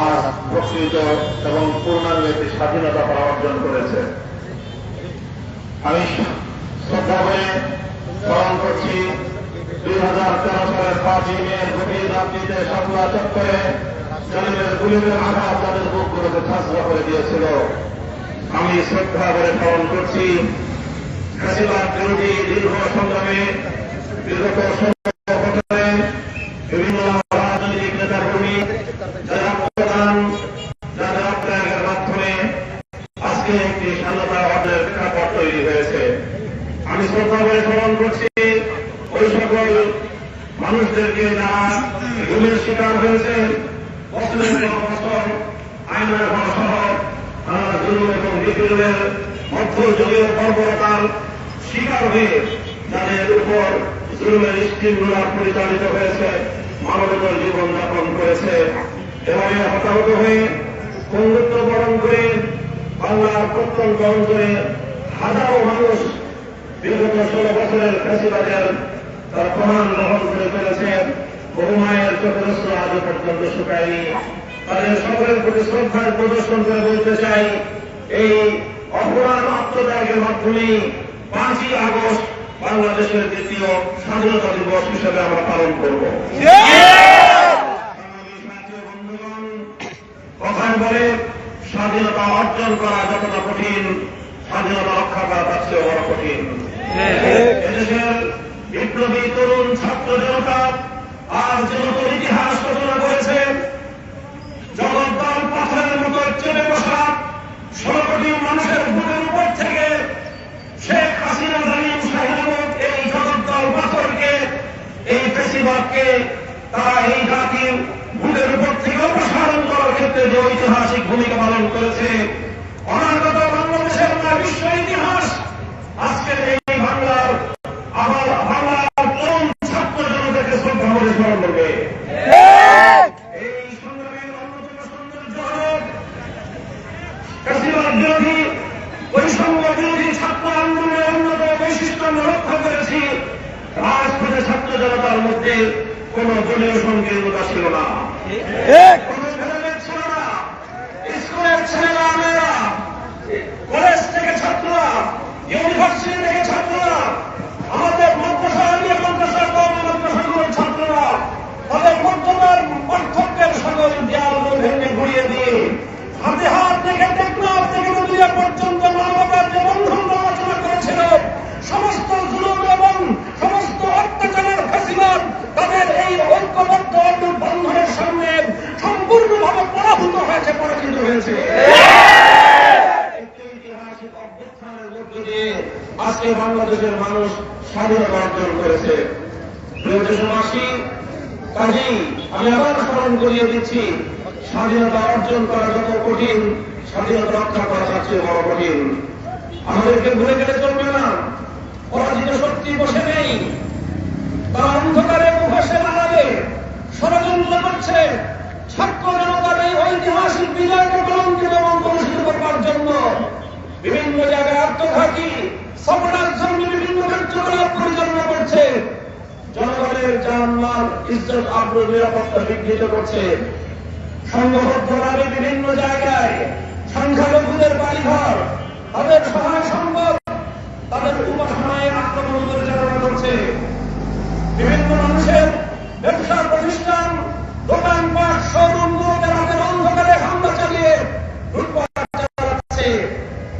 আজ প্রকৃত এবং পূর্ণাঙ্গ একটি স্বাধীনতা তারা অর্জন করেছে। আমি শ্রদ্ধা করে স্মরণ করছি। দুই হাজার তেরো সালের পাঁচই মে গভীর রাত্রিতে সাতলা চত্বরে জালিমের গুলিমের আঘাত তাদের বুকগুলোকে ছাঁচড়া করে দিয়েছিল। আমি শ্রদ্ধা করে স্মরণ করছি। ফ্যাসিবাদ বিরোধী দীর্ঘ সংগ্রামে বিগত ষোলো বছরে বিভিন্ন রাজনৈতিক নেতার ভূমি যারা প্রদান যাদের আপ্যায়নের মাধ্যমে আজকে একটি স্বাধীনতা অর্জনের প্রেক্ষাপট তৈরি হয়েছে আমি শ্রদ্ধা করে স্মরণ করছি ওই সকল মানুষদেরকে যারা শিকার হয়েছে আইনের বর্বরতার শিকার হয়ে যাদের উপর জুলুমের স্টিমগুলা পরিচালিত হয়েছে। মানবতার জীবনযাপন করেছে। এভাবে হতাহত হয়ে বন্ধুত্ব বরণ করে বাংলার প্রত্যন গ্রহণ করে হাজারো মানুষ বিগত ষোলো বছরের ফেসিবাদের তার প্রমাণ গ্রহণ করে ফেলেছে বহু মায়ের চোখরস্ত্র আজও পর্যন্ত শুকায়নি। তাদের সকলের প্রতি শ্রদ্ধার প্রদর্শন করে বলতে চাই এই অপরাধ আত্মত্যাগের মাধ্যমে পাঁচই আগস্ট বাংলাদেশের দ্বিতীয় স্বাধীনতা দিবস হিসেবে আমরা পালন করব। কথায় বলে স্বাধীনতা অর্জন করা যতটা কঠিন স্বাধীনতা রক্ষা করা তার চেয়ে বড় কঠিন। এদেশের বিপ্লবী তরুণ ছাত্র জনতা আর জনতার ইতিহাস রচনা করেছে, জগদ্দল পাথরের মতো চেপে বসা ষোলো কোটি মানুষের বুকের উপর থেকে শেখ হাসিনা জালিম শাহিনুর এই জগদ্দল পাথরকে, এই পেশিবাদকে তারা এই জাতির বুকের উপর থেকে অপসারণ করার ক্ষেত্রে যে ঐতিহাসিক ভূমিকা পালন করেছে, অনাগত বাংলাদেশের বিশ্ব ইতিহাস আজকের এই বাংলার আবার বাংলার তরুণ ছাত্র জনতাকে শ্রদ্ধা করে স্মরণ করবে এই সংগ্রামের অন্যতম সৌন্দর্য হল ফ্যাসিবাদ বিরোধী বৈষম্য বিরোধী ছাত্র আন্দোলনের অন্যতম বৈশিষ্ট্য আমরা লক্ষ্য করেছি রাজপথে ছাত্র জনতার মধ্যে কোন দলীয় সংকীর্ণতা ছিল না কোন ভেদাভেদ ছিল না স্কুলের ছেলেরা মেয়েরা কলেজ থেকে ছাত্ররা ইউনিভার্সিটি থেকে ছাত্ররা আমাদের মাদ্রাসা আলিয়া মাদ্রাসা কম মাদ্রাসাগুলোর ছাত্ররা তাদের মধ্যমার পার্থক্যের সকল দেয়াল ভেঙে ঘুরিয়ে দিয়ে হাতে হাত আজকে বাংলাদেশের মানুষ স্বাধীনতা অর্জন করেছে। দেশবাসী কাজেই আমি আবার স্মরণ করিয়ে দিচ্ছি, স্বাধীনতা অর্জন করা যত কঠিন স্বাধীনতা রক্ষা করা তার চেয়ে বড় কঠিন। আমাদেরকে ভুলে গেলে চলবে না। পরাজিত শক্তি বসে নেই। তারা অন্ধকারে মুখোশে দাঁড়াবে ষড়যন্ত্র করছে। ছাত্র জনতার এই ঐতিহাসিক বিজয়কে কলঙ্কিত এবং কলুষিত করবার জন্য বিভিন্ন জায়গায় আত্মঘাতী সফলার বিভিন্ন কার্যকলাপ পরিচালনা করছে। জনগণের জানমাল, ইজ্জত, আগ্রহ, নিরাপত্তা বিঘ্নিত করছে। সংঘবদ্ধভাবে বিভিন্ন জায়গায় সংখ্যালঘুদের বাড়িঘর, তাদের সহায় সম্ভব তাদের উপাসনায় আক্রমণ পরিচালনা করছে। বিভিন্ন মানুষের ব্যবসা প্রতিষ্ঠান, দোকানপাট শোরুমগুলোতে রাতের অন্ধকারে হামলা চালিয়ে লুটপাট চালাচ্ছে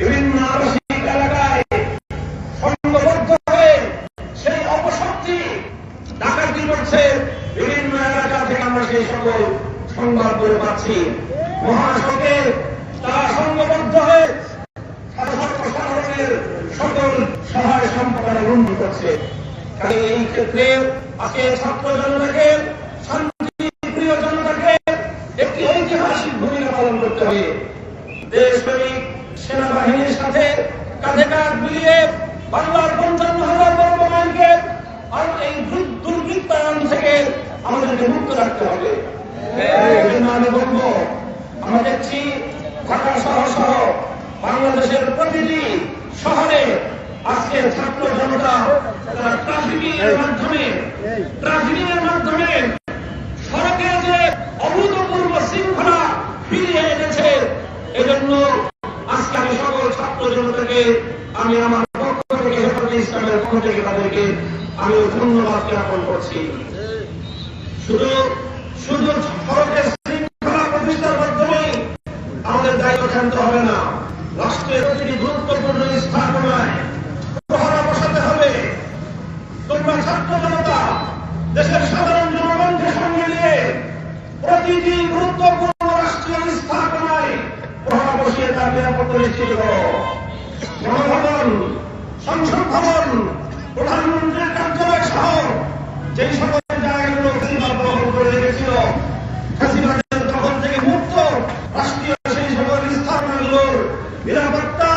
বিভিন্ন আবাসিক এলাকায় সংঘবদ্ধ হয়ে সেই অপশক্তি ডাকাতি করছে বিভিন্ন এলাকা থেকে আমরা সেই সকল সংবাদ করে পাচ্ছি মহাসড়কে তারা সংঘবদ্ধ হয়ে সাধারণের সকল সম্পাদনা লুণ্ঠন করছে এই ক্ষেত্রে আজকে ছাত্র জনতাকে জনতাকে একটি ঐতিহাসিক ভূমিকা পালন করতে হবে। দেশপ্রেমিক সেনাবাহিনীর সাথে কাঁধে কাঁধ মিলিয়ে বাংলার পঞ্চান্ন হাজার বর্গ আর এই দুর- দুর্বৃত্তায়ন থেকে আমাদেরকে মুক্ত রাখতে হবে এই জন্য আমি বলব আমরা দেখছি ঢাকা শহর সহ বাংলাদেশের প্রতিটি শহরে আজকে ছাত্র জনতা তারা ট্রাফিকিং এর মাধ্যমে ট্রাফিকিং এর মাধ্যমে সড়কে যে অভূতপূর্ব শৃঙ্খলা তাদেরকে আমি আমার পক্ষ থেকে হেফাজতে ইসলামের পক্ষ থেকে তাদেরকে আমি ধন্যবাদ জ্ঞাপন করছি। শুধু শুধু সড়কের শৃঙ্খলা প্রতিষ্ঠার মাধ্যমে আমাদের দায়িত্ব ক্ষান্ত হবে না, রাষ্ট্রের গুরুত্বপূর্ণ স্থাপনায় প্রহরা বসাতে হবে। তোমরা ছাত্র জনতা, দেশের সাধারণ জনগণকে সঙ্গে নিয়ে প্রতিটি গুরুত্বপূর্ণ রাষ্ট্রীয় স্থাপনায় প্রহরা বসিয়ে তার নিরাপত্তা নিশ্চিত করো। গণভবন সংসদ ভবন প্রধানমন্ত্রীর কার্যালয় সহ যে সকল জায়গাগুলো ফেসিবাদ গ্রহণ করে রেখেছিল ফেসিবাদের দখল থেকে মুক্ত, রাষ্ট্রীয় সেই সকল স্থানগুলোর নিরাপত্তা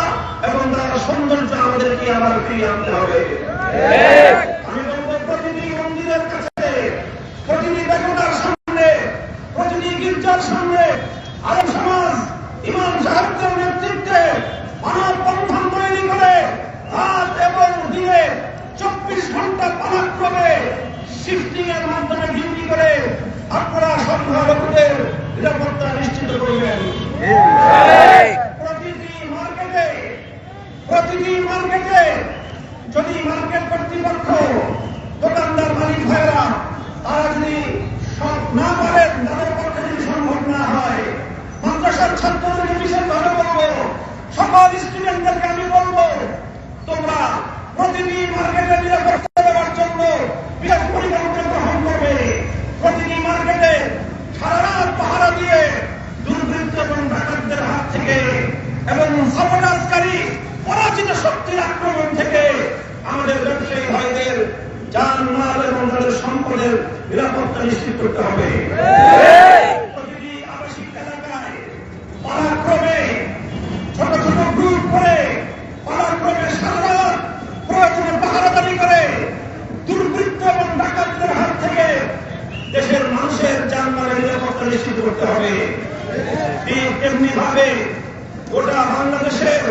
এবং তার সৌন্দর্য আমাদেরকে আবার ফিরিয়ে আনতে হবে আমি বলব প্রতিটি মন্দিরের কাছে প্রতিটি দেবতার সামনে প্রতিটি গির্জার সামনে আরব সমাজ ইমাম সাহেবদের নেতৃত্বে মানব বন্ধন তৈরি করে রাত এবং দিনে চব্বিশ ঘণ্টা পালাক্রমে শিফটিং এর মাধ্যমে ডিউটি করে আপনারা সংখ্যালঘুদের নিরাপত্তা নিশ্চিত করবেন প্রতিটি মার্কেটে প্রতিটি মার্কেটে যদি মার্কেট কর্তৃপক্ষ দোকানদার মালিক ভাইরা তারা যদি সব না পারেন তাদের পক্ষে যদি সম্ভব না হয় মাদ্রাসার ছাত্রদেরকে বিশেষভাবে বলব সকল স্টুডেন্টদেরকে আমি বলব তোমরা প্রতিটি মার্কেটে নিরাপত্তা দেওয়ার জন্য বিরাট পরিকল্পনা গ্রহণ করবে প্রতিটি মার্কেটে সারা রাত পাহারা দিয়ে দুর্বৃত্ত এবং ডাকাতদের হাত থেকে এবং সপনাশকারী পরাজিত শক্তির আক্রমণ থেকে আমাদের ব্যবসায়ী ভাইদের যান মাল এবং সম্পদের নিরাপত্তা নিশ্চিত করতে হবে। প্রতিটি আবাসিক এলাকায় পালাক্রমে ছোট ছোট গ্রুপ করে পালাক্রমে সারা প্রয়োজনে পাহারাদারি করে দুর্বৃত্ত এবং ডাকাতদের হাত থেকে দেশের মানুষের যানবাহনের নিরাপত্তা নিশ্চিত করতে হবে। ঠিক তেমনি ভাবে গোটা বাংলাদেশের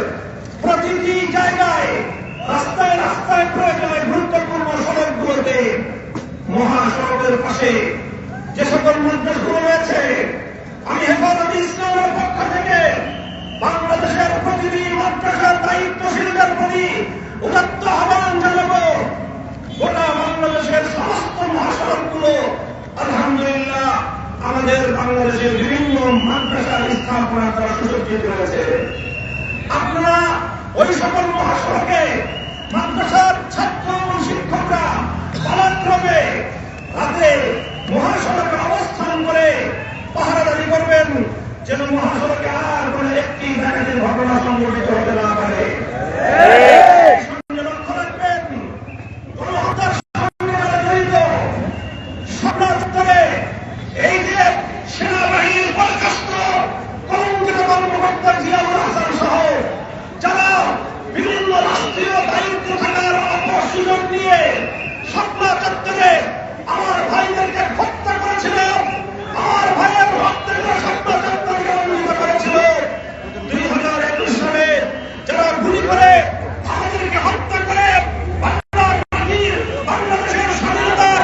প্রতিটি জায়গায় রাস্তায় রাস্তায় প্রয়োজনে মহাসড়কের পাশে যে সকল মাদ্রাসগুলো রয়েছে, আমি হেফাজতে ইসলামের পক্ষ থেকে বাংলাদেশের প্রতিটি মাদ্রাসার দায়িত্বশীলদের প্রতি উদাত্ত আহ্বান জানাব। গোটা বাংলাদেশের সমস্ত মহাসড়কগুলো, আলহামদুলিল্লাহ, আমাদের বাংলাদেশের বিভিন্ন মাদ্রাসার স্থাপনা তারা সুসজ্জিত রয়েছে আপনারা ওই সকল মহাসড়কে মাদ্রাসার ছাত্র এবং শিক্ষকরা পালাক্রমে রাতে মহাসড়কে অবস্থান করে পাহারাদারি করবেন যেন মহাসড়কে আর কোন একটি ডাকাতির ঘটনা সংঘটিত হতে না পারে। বিভিন্ন রাষ্ট্রীয় ভাইদেরকে হত্যা করেছিল। আমার দুই হাজার একুশ সালে যারা গুলি করে আমাদেরকে হত্যা করে বাংলাদেশের স্বাধীনতার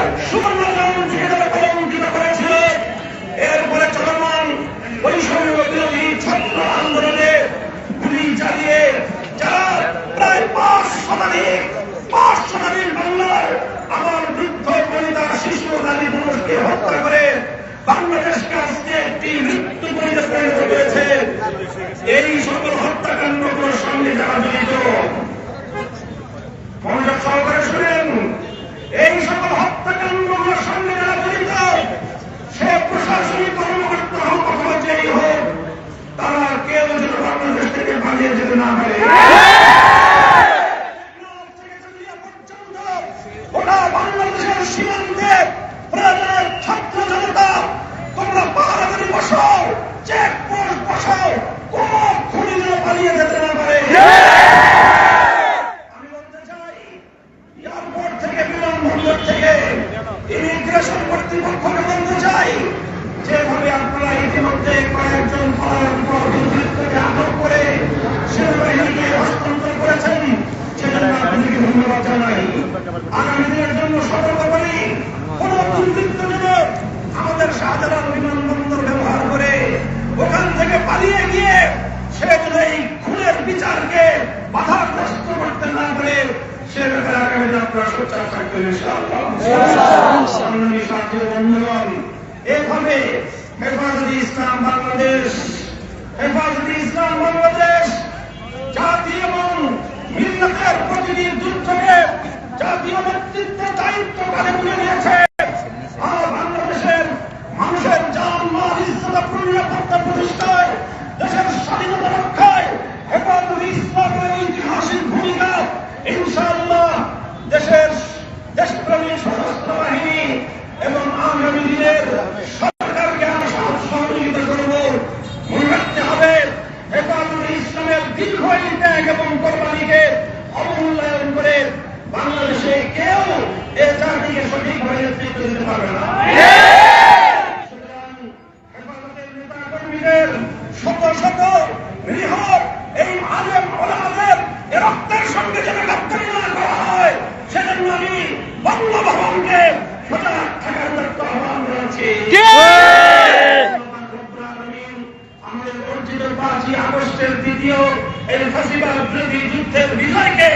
করেছিল। এরপরে চলমান বৈষম্য বিরোধী ছাত্র গুলি চালিয়ে যারা প্রায় পাঁচ শতাধিক পাঁচ শতাধিক বাংলার আমার বৃদ্ধ বনিতা শিশু নারী পুরুষকে হত্যা করে বাংলাদেশকে আজকে একটি মৃত্যু পরিবেশ করেছে এই সকল হত্যাকাণ্ডগুলোর যারা জড়িত শুনেন। এই সকল হত্যাকাণ্ডগুলোর যারা জড়িত, সে প্রশাসনিক কর্মকর্তা হোক অথবা যেই হোক, তারা কেউ যেন বাংলাদেশ থেকে পালিয়ে যেতে না পারে ওরা বাংলাদেশের সীমান্তে প্রয়োজনের ছাত্র জনতা তোমরা পাহারাদারি বসাও চেক পোস্ট বসাও কোন খুনি পালিয়ে যেতে না পারে। আমি বলতে চাই এয়ারপোর্ট থেকে বিমানবন্দর থেকে ইমিগ্রেশন কর্তৃপক্ষকে বলতে চাই যেভাবে আপনারা ইতিমধ্যে কয়েকজন পলায়ন দুর্বৃত্তকে আটক করে সেনাবাহিনীকে হস্তান্তর করেছেন সেজন্য আপনাদেরকে ধন্যবাদ জানাই। আগামী দিনের জন্য সতর্ক করি কোন দুর্বৃত্ত যেন আমাদের করে ওখান পালিয়ে গিয়ে সে এই খুনের বিচারকে বাধাগ্রস্ত করতে না পারে, সে এভাবে হেফাজত ইসলাম বাংলাদেশ, হেফাজত ইসলাম বাংলাদেশ, জাতি এবং মিল্লাতের প্রতিটি যুদ্ধকে জাতীয় নেতৃত্বের দায়িত্ব কাজে তুলে নিয়েছে। প্রতিষ্ঠায় দেশের স্বাধীনতা রক্ষায় হেফাজতে ইসলামের ঐতিহাসিক ভূমিকা ইনশাআল্লাহ দেশের দেশপ্রেমী সশস্ত্র বাহিনী এবং আগামী দিনের সরকারকে আমরা সহজ সহযোগিতা করব মনে রাখতে হবে হেফাজতে ইসলামের দীর্ঘ এই ত্যাগ এবং কোরবানিকে অবমূল্যায়ন করে বাংলাদেশে কেউ এ জাতিকে সঠিকভাবে নেতৃত্ব দিতে পারবে না সুতরাং হেফাজতের নেতা কর্মীদের শত শত নিরীহ এই আলেম ওলামাদের এ রক্তের সঙ্গে যেন গাদ্দারি না করা হয় সেজন্য আমি বঙ্গভবনকে সজাগ থাকার দায়িত্ব আহ্বান করেছি আমাদের অর্জিত পাঁচই আগস্টের দ্বিতীয় এই ফাঁসিবাদ বিরোধী যুদ্ধের বিজয়কে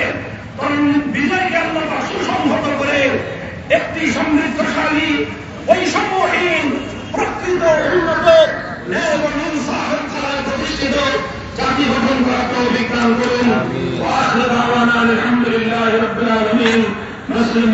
বিজয়কে আল্লাহ সুসংহত করে একটি সমৃদ্ধশালী, বৈষম্যহীন, প্রকৃত উন্নত প্রতিষ্ঠিত জাতি গঠন করার তৌফিক দান করুন। আলহামদুলিল্লাহি মুসলিম